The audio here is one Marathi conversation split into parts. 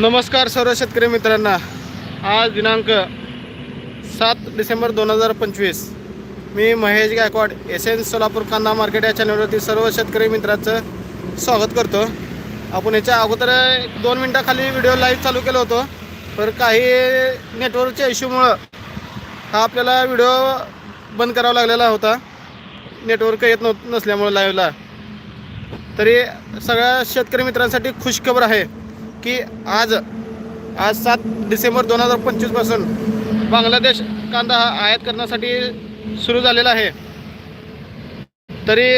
नमस्कार सर्व शेतकरी मित्रांना. आज दिनांक सात डिसेंबर दोन हजार पंचवीस. मी महेश गायकवाड एस एन सोलापूर कांदा मार्केट या चॅनलवरती सर्व शेतकरी मित्रांचं स्वागत करतो. आपण याच्या अगोदर दोन मिनटाखाली व्हिडिओ लाईव्ह चालू केलं होतं तर काही नेटवर्कच्या इश्यूमुळं हा आपल्याला व्हिडिओ बंद करावा लागलेला होता. नेटवर्क येत नव्हत नसल्यामुळं लाईव्हला तरी सगळ्या शेतकरी मित्रांसाठी खुशखबर आहे. की आज आज सात डिसेंबर दोन हजार पंचवीसपासून बांगलादेश कांदा हा आयात करण्यासाठी सुरू झालेला आहे. तरी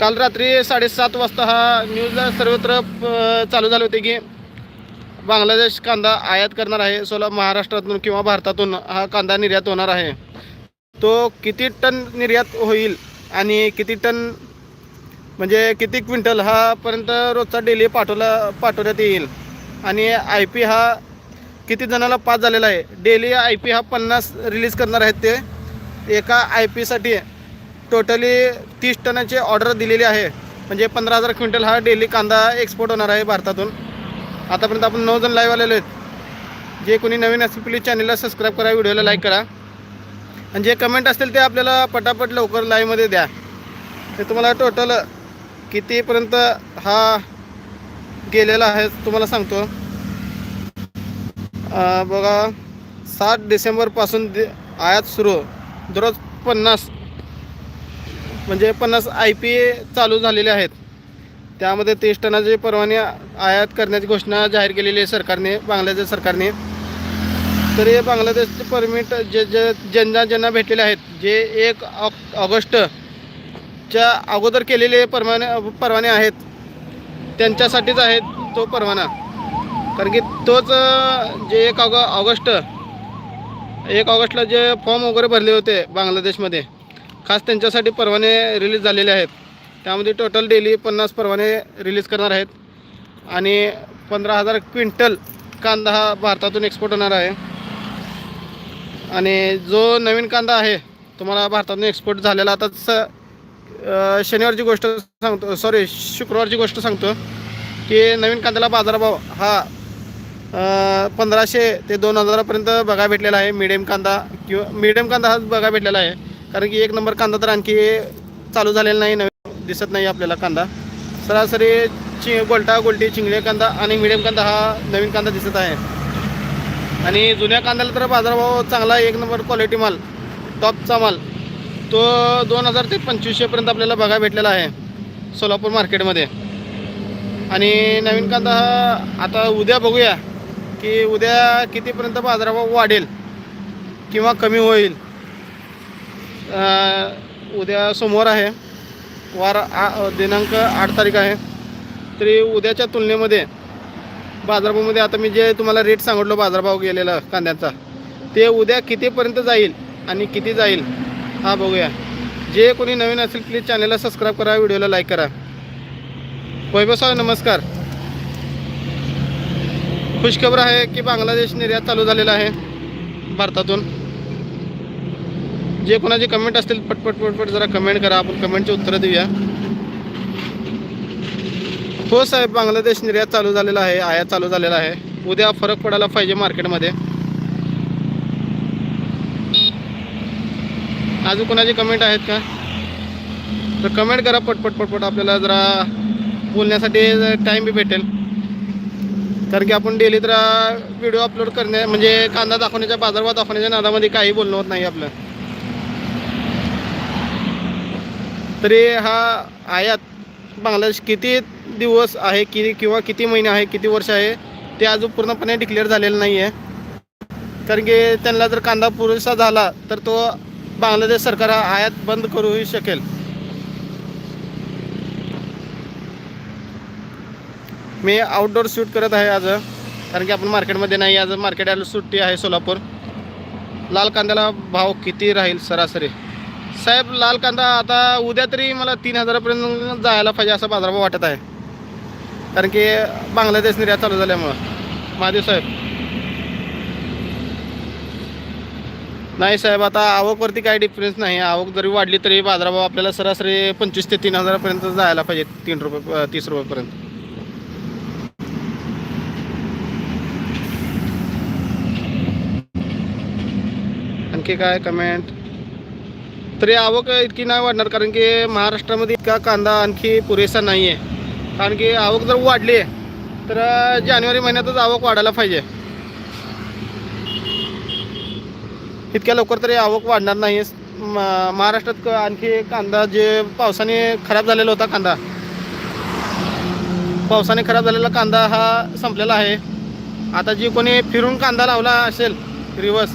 काल रात्री साडेसात वाजता हा न्यूजला सर्वत्र चालू झाले होते की बांगलादेश कांदा आयात करणार आहे. सोला महाराष्ट्रातून किंवा भारतातून हा कांदा निर्यात होणार आहे. तो किती टन निर्यात होईल आणि किती टन म्हणजे किती क्विंटल हा पर्यंत रोजचा डेली पाठवला पाठवण्यात येईल? आणि आय पी हा किती जणाला पास झालेला आहे? डेली आय पी हा पन्नास रिलीज करणार आहेत ते. एका आय पीसाठी टोटली तीस टनाची ऑर्डर दिलेली आहे. म्हणजे पंधरा हजार क्विंटल हा डेली कांदा एक्सपोर्ट होणार आहे भारतातून. आतापर्यंत आपण नऊ जण लाईव्ह आलेलो आहेत. जे कोणी नवीन असेल प्लीज चॅनलला सबस्क्राईब करा व्हिडिओला लाईक करा. आणि जे कमेंट असतील ते आपल्याला पटापट लवकर लाईव्हमध्ये द्या. ते तुम्हाला टोटल कितीपर्यंत हा गेलेला आहे तुम्हाला सांगतो. बघा सात डिसेंबरपासून दि- आयात सुरू. दररोज पन्नास म्हणजे पन्नास आय पी ए चालू झालेले आहेत. त्यामध्ये तीस टनाचे परवाने आयात करण्याची घोषणा जाहीर केलेली आहे सरकारने बांगलादेश सरकारने. तरी बांगलादेशचे परमिट जे जे ज्यांना ज्यांना भेटलेले आहेत जे एक ऑगस्ट ज्या अगोदर केलेले परवाने परवाने आहेत. त्यांच्यासाठीच आहे तो परवाना. कारण की तोच जे एक ऑग ऑगस्ट एक ऑगस्टला जे फॉर्म वगैरे भरले होते बांगलादेशमध्ये खास त्यांच्यासाठी परवाने रिलीज झालेले आहेत. त्यामध्ये टोटल डेली पन्नास परवाने रिलीज करणार आहेत. आणि पंधरा हजार क्विंटल कांदा हा भारतातून एक्सपोर्ट होणार आहे. आणि जो नवीन कांदा आहे तुम्हाला भारतातून एक्सपोर्ट झालेला आता स शनिवारची गोष्ट सांगतो सॉरी शुक्रवारची गोष्ट सांगतो की नवीन कांद्याला बाजारभाव हा पंधराशे ते दोन हजारापर्यंत बघा भेटलेला आहे मिडियम कांदा किंवा मिडियम कांदा हाच बघा भेटलेला आहे. कारण की एक नंबर कांदा तर आणखी चालू झालेला नाही नवीन दिसत नाही आपल्याला कांदा. सरासरी चि गोलटा गोलटी चिंगळे कांदा आणि मिडियम कांदा हा नवीन कांदा दिसत आहे. आणि जुन्या कांद्याला तर बाजारभाव चांगला एक नंबर क्वालिटी माल टॉपचा माल. तो दोन हजार ते पंचवीसशेपर्यंत आपल्याला बघा भेटलेला आहे सोलापूर मार्केटमध्ये. आणि नवीन कांदा हा आता उद्या बघूया की उद्या कितीपर्यंत बाजारभाव वाढेल किंवा कमी होईल. उद्या सोमवार आहे. वार आ दिनांक आठ तारीख आहे. तरी उद्याच्या तुलनेमध्ये बाजारभावामध्ये आता मी जे तुम्हाला रेट सांगितलो बाजारभाव गेलेला कांद्याचा ते उद्या कितीपर्यंत जाईल आणि किती जाईल हा बघूया. जे कोणी नवीन असेल प्लीज चॅनलला सबस्क्राईब करा व्हिडिओला लाईक करा. वैभव साहेब नमस्कार. खुशखबर आहे की बांगलादेश निर्यात चालू झालेला आहे भारतातून. जे कोणाचे कमेंट असतील पटपट पटपट जरा कमेंट करा. आपण कमेंटची उत्तरं देऊया. हो साहेब बांगलादेश निर्यात चालू झालेला आहे आयात चालू झालेला आहे. उद्या फरक पडायला पाहिजे मार्केटमध्ये अजून कोणाचे कमेंट आहेत का? तर कमेंट करा पटपट पटपट आपल्याला जरा बोलण्यासाठी टाईम बी भेटेल. कारण की आपण डेली तर व्हिडिओ अपलोड करण्या म्हणजे कांदा दाखवण्याच्या बाजारभाव दाखवण्याच्या नादामध्ये काही बोलणं होत नाही आपलं. तरी हा आयात बांगलादेश किती दिवस आहे कि किंवा किती महिने आहे किती वर्ष आहे ते अजून पूर्णपणे डिक्लेअर झालेलं नाही आहे कारण की त्यांना जर कांदा पुरेसा झाला तर तो बांगलादेश सरकार हा आयात बंद करूही शकेल. मी आउटडोर शूट करत आहे आज कारण की आपण मार्केटमध्ये नाही आज मार्केट यायला सुट्टी आहे सोलापूर. लाल कांद्याला भाव किती राहील सरासरी? साहेब लाल कांदा आता उद्या तरी मला तीन हजारापर्यंत जायला पाहिजे असा बाजारभाव वाटत आहे. कारण की बांगलादेश निर्यात चालू झाल्यामुळं. महादेव साहेब नाही साहेब आता आवकवरती काही डिफरन्स नाही. आवक जरी वाढली तरी बाजारभाव आपल्याला सरासरी पंचवीस ते तीन हजारापर्यंत जायला पाहिजे तीन रुपये तीस रुपयेपर्यंत. आणखी काय कमेंट तरी आवक इतकी नाही वाढणार कारण की महाराष्ट्रामध्ये इतका कांदा आणखी पुरेसा नाही आहे कारण की आवक जर वाढली तर जानेवारी महिन्यातच आवक वाढायला पाहिजे. इतक्या लवकर तरी आवक वाढणार नाही. म- महाराष्ट्रात क- आणखी कांदा जे पावसाने खराब झालेला होता कांदा. पावसाने खराब झालेला कांदा हा संपलेला आहे. आता जी कोणी फिरून कांदा लावला असेल रिवर्स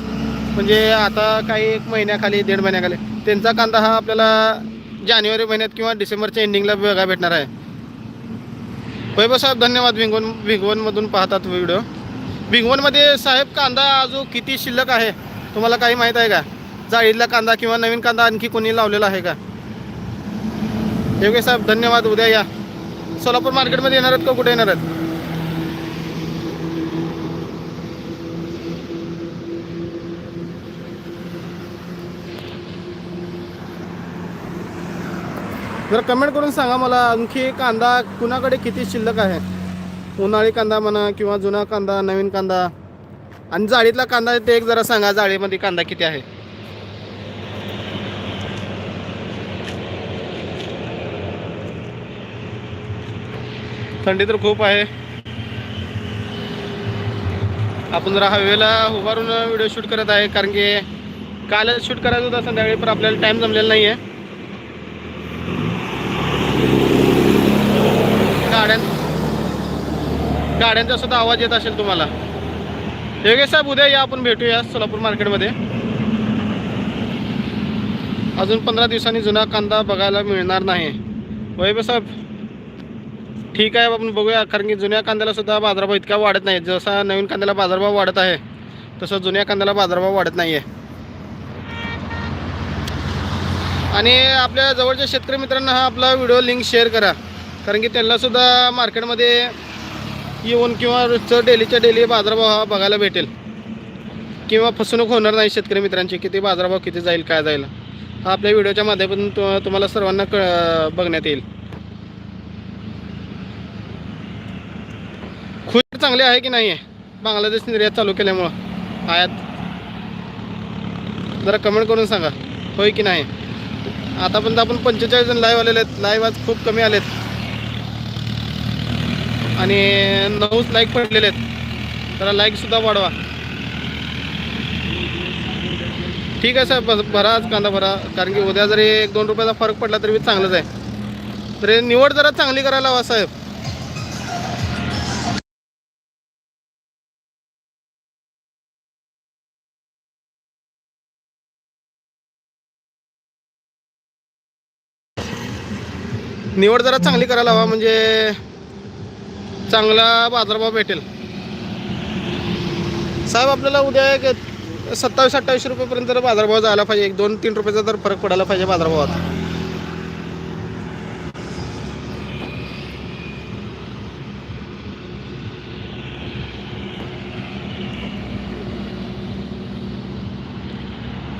म्हणजे आता काही एक महिन्याखाली दीड महिन्याखाली त्यांचा कांदा हा आपल्याला जानेवारी महिन्यात किंवा डिसेंबरच्या एंडिंगला बघा भेटणार आहे. वैभव साहेब धन्यवाद भिंगवन भिंगवनमधून पाहतात व्हिडिओ. भिंगवणमध्ये साहेब कांदा अजून किती शिल्लक आहे तुम्हाला काही माहीत आहे का? जाळीतला कांदा किंवा नवीन कांदा आणखी कोणी लावलेला आहे का? योगेश साहेब धन्यवाद. उद्या या. सोलापूर मार्केटमध्ये येणार आहेत का? कुठे येणार आहेत? जरा कमेंट करून सांगा मला आणखी कांदा कुणाकडे किती शिल्लक आहे? उन्हाळी कांदा म्हणा किंवा जुना कांदा नवीन कांदा? आणि जाळीतला कांदा ते एक जरा सांगा जाळीमध्ये कांदा किती आहे? थंडी तर खूप आहे. आपण जरा हवेला उभारून व्हिडिओ शूट करत आहे कारण की कालच शूट करायचं होता संध्याकाळी पण आपल्याला टाईम जमलेला नाही आहे गाड्यां गाड्यांचा सुद्धा आवाज येत असेल तुम्हाला? योगेश साहेब उद्या या आपण भेटूया सोलापूर मार्केटमध्ये. अजून पंधरा दिवसांनी जुना कांदा बघायला मिळणार नाही. वैभव साहेब ठीक आहे आपण बघूया कारण की जुन्या कांद्याला सुद्धा बाजारभाव इतका वाढत नाही जसा नवीन कांद्याला बाजारभाव वाढत आहे तसं जुन्या कांद्याला बाजारभाव वाढत नाही आहे आणि आपल्या जवळच्या शेतकरी मित्रांना हा आपला व्हिडिओ लिंक शेअर करा कारण की त्यांनासुद्धा मार्केटमध्ये येऊन किंवा रोजचं डेलीच्या डेली बाजारभाव हा बघायला भेटेल. किंवा फसवणूक होणार नाही शेतकरी मित्रांची किती बाजारभाव किती जाईल काय जाईल. हा आपल्या व्हिडिओच्या माध्यमातून तु- तुम्हाला सर्वांना क बघण्यात येईल. खुश चांगली आहे की नाही आहे बांगलादेश निर्यात चालू केल्यामुळं आयात. जरा कमेंट करून सांगा होय की नाही? आतापर्यंत आपण पंचेचाळीस जण लाईव्ह आलेले आहेत लाईव्ह आज खूप कमी आलेत. आणि नऊच लाईक पडलेले आहेत. जरा लाईकसुद्धा वाढवा. ठीक आहे साहेब बस भरा आज कांदा भरा. कारण की उद्या जरी एक दोन रुपयाचा फरक पडला तरी बी चांगलंच आहे. तरी निवड जरा चांगली करायला हवा साहेब. निवड जरा चांगली करायला हवा म्हणजे चांगला बाजारभाव भेटेल. साहेब आपल्याला उद्या एक सत्तावीस अठ्ठावीस रुपयेपर्यंत जर बाजारभाव जायला पाहिजे एक दोन तीन रुपयाचा तर फरक पडायला पाहिजे बाजारभावात.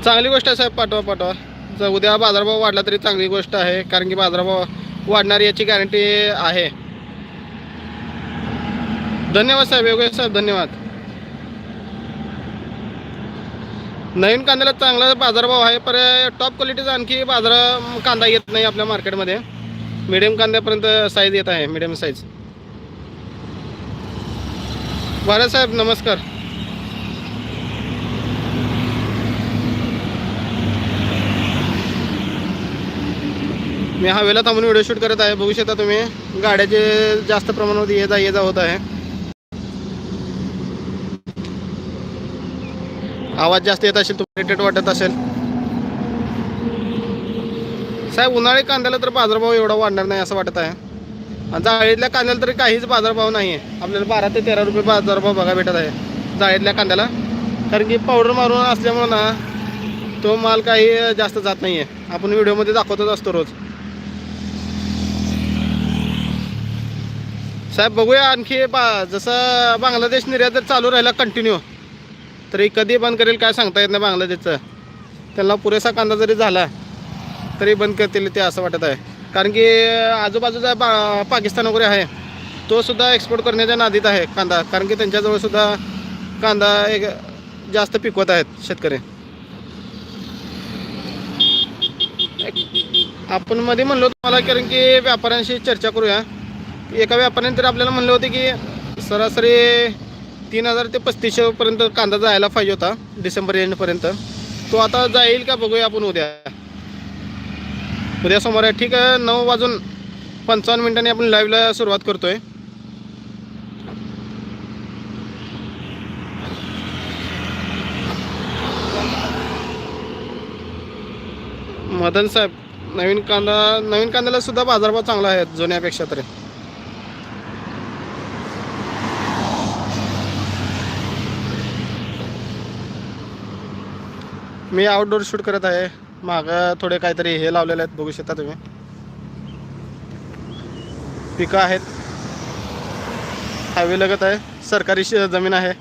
चांगली गोष्ट आहे साहेब पाठवा पाठवा. जर उद्या बाजारभाव वाढला तरी चांगली गोष्ट आहे कारण की बाजारभाव वाढणार याची गॅरंटी आहे. धन्यवाद साहेब योगेश साहेब धन्यवाद. नवीन कांद्याला चांगला बाजारभाव आहे पर टॉप क्वालिटीचा आणखी बाजार कांदा येत नाही आपल्या मार्केटमध्ये मिडियम कांद्यापर्यंत साईज येत आहे मिडियम साईज भारत साहेब नमस्कार. मी हवेला थांबून व्हिडिओ शूट करत आहे. बघू शकता तुम्ही गाड्याचे जास्त प्रमाणामध्ये ये जा ये जा होत आहे. आवाज जास्त येत असेल तुम्हाला इरिटेट वाटत असेल. साहेब उन्हाळी कांद्याला तर बाजारभाव एवढा वाढणार नाही असं वाटत आहे. आणि जाळीतल्या कांद्याला तरी काहीच बाजारभाव नाही आहे आपल्याला बारा ते तेरा रुपये बाजारभाव बघा भेटत आहे जाळीतल्या कांद्याला. कारण की पावडर मारून असल्यामुळं ना तो माल काही जास्त जात नाही आहे आपण व्हिडिओमध्ये दाखवतच असतो रोज. साहेब बघूया आणखी बा जसं बांगलादेश निर्यात जर चालू राहिला कंटिन्यू तरी कधी बंद करेल काय सांगता येत नाही बांगलादेशचं. त्यांना पुरेसा कांदा जरी झाला तरी बंद करतील ते असं वाटत आहे. कारण की आजूबाजूचा पा पाकिस्तान वगैरे आहे तो सुद्धा एक्सपोर्ट करण्याच्या नादीत आहे कांदा. कारण की त्यांच्याजवळ सुद्धा कांदा एक जास्त पिकवत आहेत शेतकरी. आपण मध्ये म्हणलो तुम्हाला कारण की व्यापाऱ्यांशी चर्चा करूया. एका व्यापाऱ्याने तरी आपल्याला म्हणले होते की सरासरी तीन हजार ते पस्तीसशेपर्यंत कांदा जायला पाहिजे होता डिसेंबर एंडपर्यंत तो आता जाईल का बघूया आपण उद्या. उद्या सोमवार आहे. ठीक आहे नऊ वाजून पंचावन्न मिनिटांनी आपण लाईव्हला सुरुवात करतोय. मदन साहेब नवीन कांदा नवीन कांद्याला सुद्धा बाजारभाव चांगला आहे जुन्यापेक्षा तरी. मी आउटडोर शूट करत आहे. मागं थोडे काहीतरी हे लावलेले आहेत बघू शकता तुम्ही. पिकं आहेत. हायवे लगत आहे. सरकारी जमीन आहे.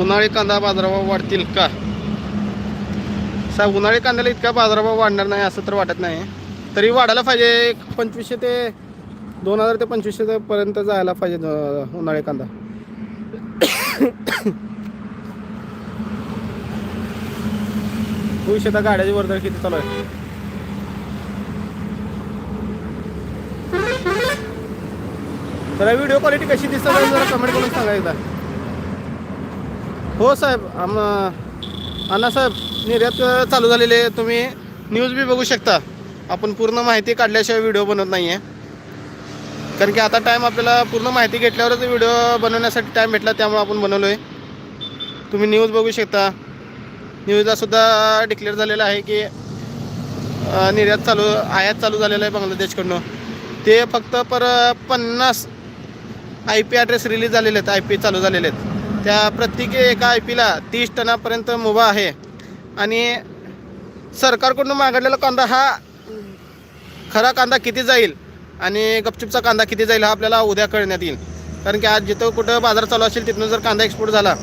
उन्हाळी कांदा बाजारभाव वाढतील का? साहेब उन्हाळी कांद्याला इतका बाजारभाव वाढणार नाही असं तर वाटत नाही. तरी वाढायला पाहिजे. एक पंचवीसशे ते दोन हजार ते पंचवीसशे पर्यंत जायला पाहिजे अं, उन्हाळी कांदा. तू शेता गाड्याची वर्दळ किती चालू आहे? जरा व्हिडिओ क्वालिटी कशी दिसत जरा कमेंट करून सांगा एकदा. हो साहेब आम अण्णासाहेब निर्यात चालू झालेली आहे. तुम्ही न्यूज बी बघू शकता. आपण पूर्ण माहिती काढल्याशिवाय व्हिडिओ बनवत नाही आहे कारण की आता टाईम आपल्याला पूर्ण माहिती घेतल्यावरच व्हिडिओ बनवण्यासाठी टाईम भेटला त्यामुळे आपण बनवलो आहे तुम्ही न्यूज बघू शकता. न्यूजला सुद्धा डिक्लेअर झालेलं आहे की निर्यात चालू आयात चालू झालेलं आहे बांगलादेशकडनं. ते फक्त पर पन्नास आय पी ॲड्रेस रिलीज झालेले आहेत आय पी चालू झालेले आहेत. त्या प्रत्येक एका आय पीला तीस टनापर्यंत मुभा आहे. आणि सरकारकडून मागडलेला कांदा हा खरा कांदा किती जाईल आणि गपचूपचा कांदा किती जाईल हा आपल्याला उद्या कळण्यात येईल. कारण की आज जिथं कुठं बाजार चालू असेल तिथून जर कांदा एक्सपोर्ट झाला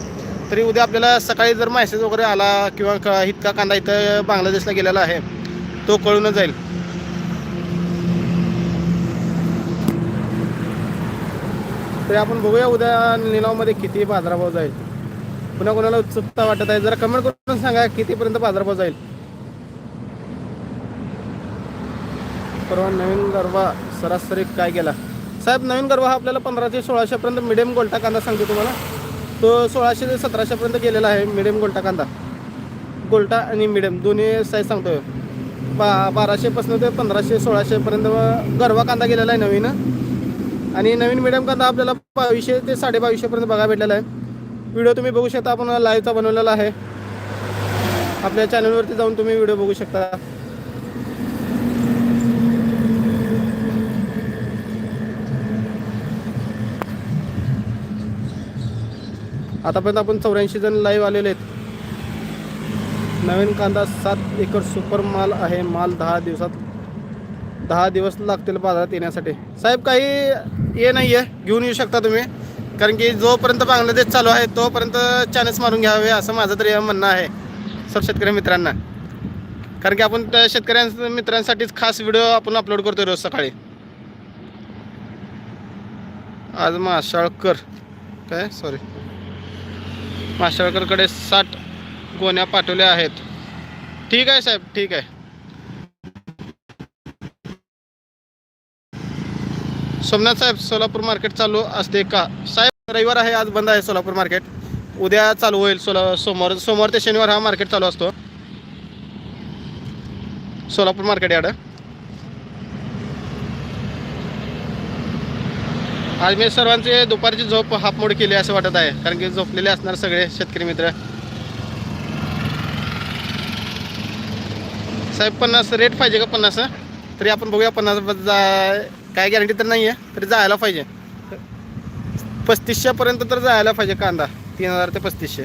तरी उद्या आपल्याला सकाळी जर मॅसेज वगैरे आला किंवा क- इतका कांदा इथं बांगलादेशला गेलेला आहे तो कळूनच जाईल. तरी आपण बघूया उद्या निलावमध्ये किती बाजारभाव जाईल. पुन्हा कोणाला उत्सुकता वाटत आहे जरा कमेंट करून सांगा कितीपर्यंत बाजारभाव जाईल. परवा नवीन गरबा सरासरी काय गेला साहेब नवीन गरबा हा आपल्याला पंधरा ते सोळाशेपर्यंत मिडियम गोल्टा कांदा सांगतो तुम्हाला. तो सोळाशे ते सतराशेपर्यंत गेलेला आहे मिडियम गोल्टा कांदा. गोल्टा आणि मिडियम दोन्ही साईज सांगतोय. बा बाराशेपासून ते पंधराशे सोळाशेपर्यंत गरबा कांदा गेलेला आहे नवीन. आणि नवीन मिडियम कांदा आपल्याला बावीसशे ते साडे बावीसशेपर्यंत भेटलेला आहे. व्हिडिओ तुम्ही बघू शकता आपण लाईव्हचा बनवलेला आहे. आपल्या चॅनलवरती जाऊन तुम्ही व्हिडिओ बघू शकता. आतापर्यंत आपण चौऱ्याऐंशी जण लाईव्ह आलेले आहेत. नवीन कांदा सात एकर सुपर माल आहे. माल दहा दिवसात दहा दिवस लागतील बाजारात येण्यासाठी. साहेब काही हे नाही आहे घेऊन येऊ शकता तुम्ही. कारण की जोपर्यंत बांगलादेश चालू आहे तोपर्यंत चान्स मारून घ्यावे असं माझं तरी म्हणणं आहे. सर्व शेतकरी मित्रांना. कारण की आपण त्या शेतकऱ्यां मित्रांसाठीच खास व्हिडिओ आपण अपलोड करतो रोज सकाळी. आज माशाळकर. काय? सॉरी माशेळकरकडे साठ गोण्या पाठवल्या आहेत. ठीक आहे साहेब ठीक आहे. सोमनाथ साहेब सोलापूर मार्केट चालू असते का? साहेब रविवार आहे आज बंद आहे सोलापूर मार्केट. उद्या चालू होईल सोला सोमवार सोमवार ते शनिवार हा मार्केट चालू असतो. सोलापूर मार्केट याडं. आज मी सर्वांचे दुपारची झोप हाफमोड केली असं वाटत आहे. कारण की झोपलेले असणार सगळे शेतकरी मित्र. साहेब पन्नास रेट पाहिजे का पन्नास? तरी आपण बघूया पन्नास जा काय गॅरंटी तर नाही आहे तरी जायला पाहिजे. पस्तीसशेपर्यंत तर जायला पाहिजे कांदा. तीन हजार ते पस्तीसशे.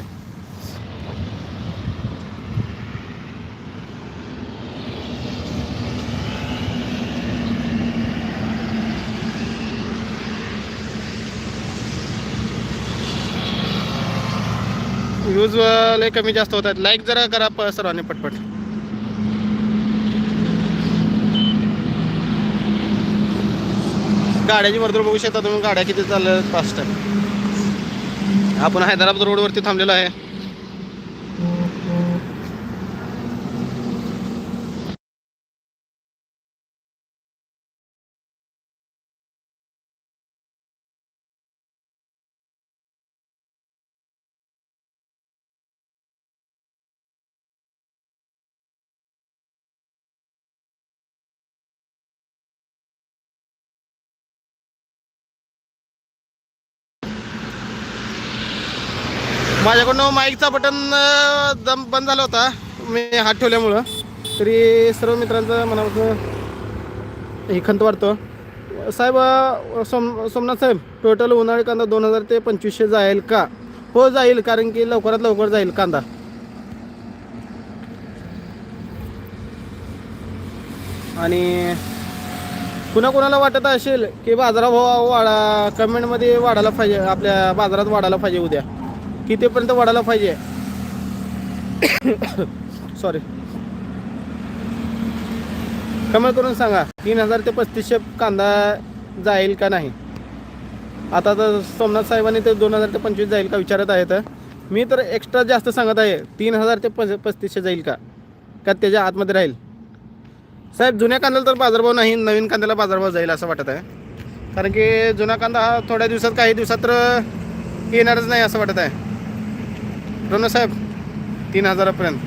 व्ह्यूज लय कमी जास्त होत आहेत. लाईक जरा करा प- सर्वांनी पटपट. गाड्याची वर्दळ बघू शकता तुम्ही. गाड्या किती चालल्या फास्ट आपण हैदराबाद रोडवरती थांबलेलो आहे. माझ्याकडनं माईकचा बटन दम बंद झाला होता. मी हात ठेवल्यामुळं. तरी सर्व मित्रांचं मनापासून हे खंत वाटतो साहेब सोम सोमनाथ साहेब टोटल उन्हाळी कांदा दोन हजार ते पंचवीसशे जाईल का? हो जाईल कारण की लवकरात लवकर जाईल कांदा. आणि कुणा कुणाला वाटत असेल की बाजाराभाव वाढा कमेंटमध्ये वाढायला पाहिजे आपल्या बाजारात वाढायला पाहिजे उद्या. कितीपर्यंत वाढायला पाहिजे? सॉरी कमेंट करून सांगा तीन हजार ते पस्तीसशे कांदा जाईल का नाही? आता तर सोमनाथ साहेबांनी ते दोन हजार ते पंचवीस जाईल का विचारत आहेत. मी तर एक्स्ट्रा जास्त सांगत आहे तीन हजार ते पस पस्तीसशे जाईल का? का त्याच्या आतमध्ये राहील? साहेब जुन्या कांद्याला तर बाजारभाव नाही नवीन कांद्याला बाजारभाव जाईल असं वाटत आहे. कारण की जुना कांदा हा थोड्या दिवसात काही दिवसात तर येणारच नाही असं वाटत आहे. रोना साहेब तीन हजारापर्यंत.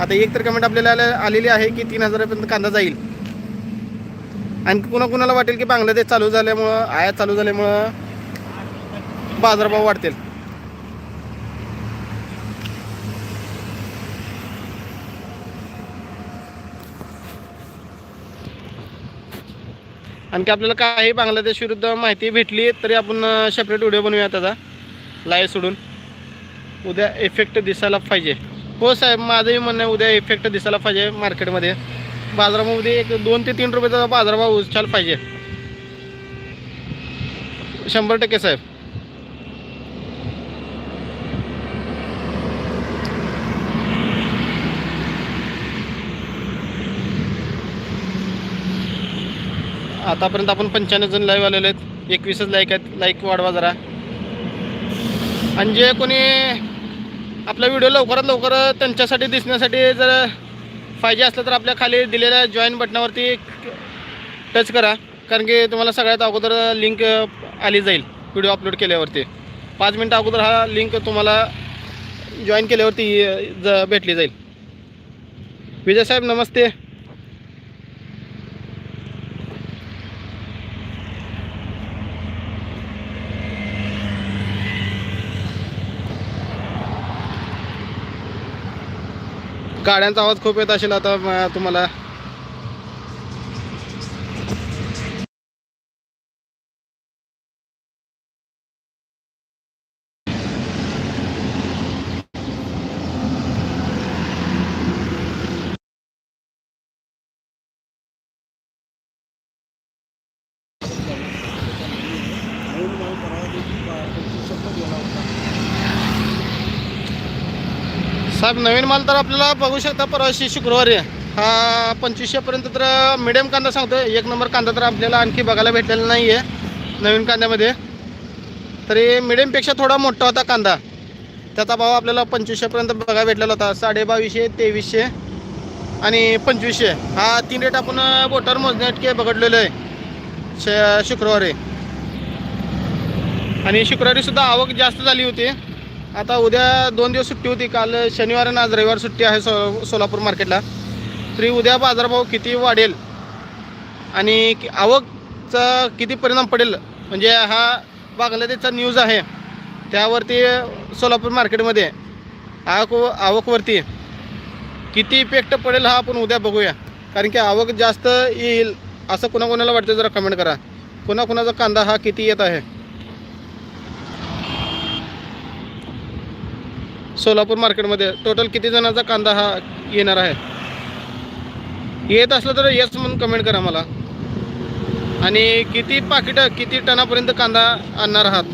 आता एक तर कमेंट आपल्याला आलेली आहे की तीन हजारापर्यंत कांदा जाईल. आणि कुणा कुणाला वाटेल की बांगलादेश चालू झाल्यामुळं आयात चालू झाल्यामुळं बाजारभाव वाढतील. आणखी आपल्याला काही बांगलादेश विरुद्ध माहिती भेटली तरी आपण सेपरेट व्हिडिओ बनवूया त्याचा लाईव्ह सोडून. उद्या इफेक्ट दिसायला पाहिजे. हो साहेब माझंही म्हणणं आहे उद्या इफेक्ट दिसायला पाहिजे मार्केटमध्ये बाजारामध्ये एक दोन ते तीन रुपयाचा बाजारभाव उचल पाहिजे. शंभर टक्के साहेब. आतापर्यंत आपण पंच्याण्णव जण लाईव्ह आलेले आहेत. एकवीसच लाईक आहेत. लाईक वाढवा जरा. आणि जे कोणी आपला व्हिडिओ लवकरात लवकर त्यांच्यासाठी दिसण्यासाठी जर पाहिजे असलं तर आपल्या खाली दिलेल्या जॉईन बटनावरती टच करा. कारण की तुम्हाला सगळ्यात अगोदर लिंक आली जाईल व्हिडिओ अपलोड केल्यावरती. पाच मिनटं अगोदर हा लिंक तुम्हाला जॉईन केल्यावरती ज भेटली जाईल. विजय साहेब नमस्ते. गाड्यांचा आवाज खूप येत असेल आता तुम्हाला. नवीन माल तर आपल्याला बघू शकता परवाशी शुक्रवारी. हा पंचवीसशेपर्यंत तर मिडियम कांदा सांगतो एक नंबर कांदा तर आपल्याला आणखी बघायला भेटलेला नाही आहे नवीन कांद्यामध्ये. तरी मिडियमपेक्षा थोडा मोठा होता कांदा. त्याचा भाव आपल्याला पंचवीसशेपर्यंत बघायला भेटलेला होता. साडेबावीसशे तेवीसशे आणि पंचवीसशे. हा तीन रेट आपण बोटावर मोजण्याटके बघडलेलो आहे. श शुक्रवारी. आणि शुक्रवारीसुद्धा आवक जास्त झाली होती. आता उद्या दोन दिवस सुट्टी होती. काल शनिवार आणि आज रविवार सुट्टी आहे सो सोलापूर मार्केटला. तरी उद्या बाजारभाव किती वाढेल? आणि कि- आवकचा किती परिणाम पडेल? म्हणजे हा बांगलादेशचा न्यूज आहे. त्यावरती सोलापूर मार्केटमध्ये आवक आवकवरती किती इफेक्ट पडेल हा आपण उद्या बघूया. कारण की आवक जास्त येईल असं कोणाकोणाला वाटतं जरा कमेंट करा. कोणाकोणाचा कांदा हा किती येत आहे? सोलापूर मार्केटमध्ये टोटल किती जणांचा कांदा हा येणार आहे? येत असलं तर येस म्हणून कमेंट करा मला. आणि किती पाकिटं किती टनापर्यंत कांदा आणणार आहात?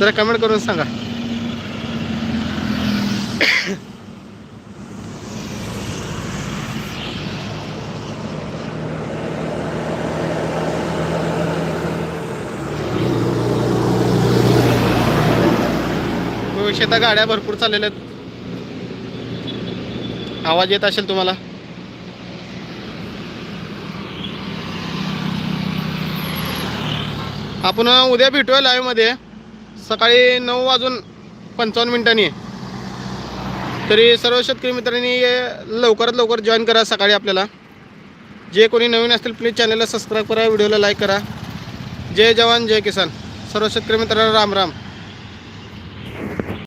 जरा कमेंट करून सांगा. शेतात गाड्या भरपूर चाललेल्या आहेत. आवाज येत असेल तुम्हाला? आपण उद्या भेटूया लाईव्हमध्ये सकाळी नऊ वाजून पंचावन्न मिनिटांनी. तरी सर्व शेतकरी मित्रांनी लवकरात लवकर जॉईन करा सकाळी आपल्याला. जे कोणी नवीन असतील प्लीज चॅनलला सबस्क्राईब करा व्हिडिओला लाईक करा. जय जवान जय किसान. सर्व शेतकरी मित्रांना राम राम.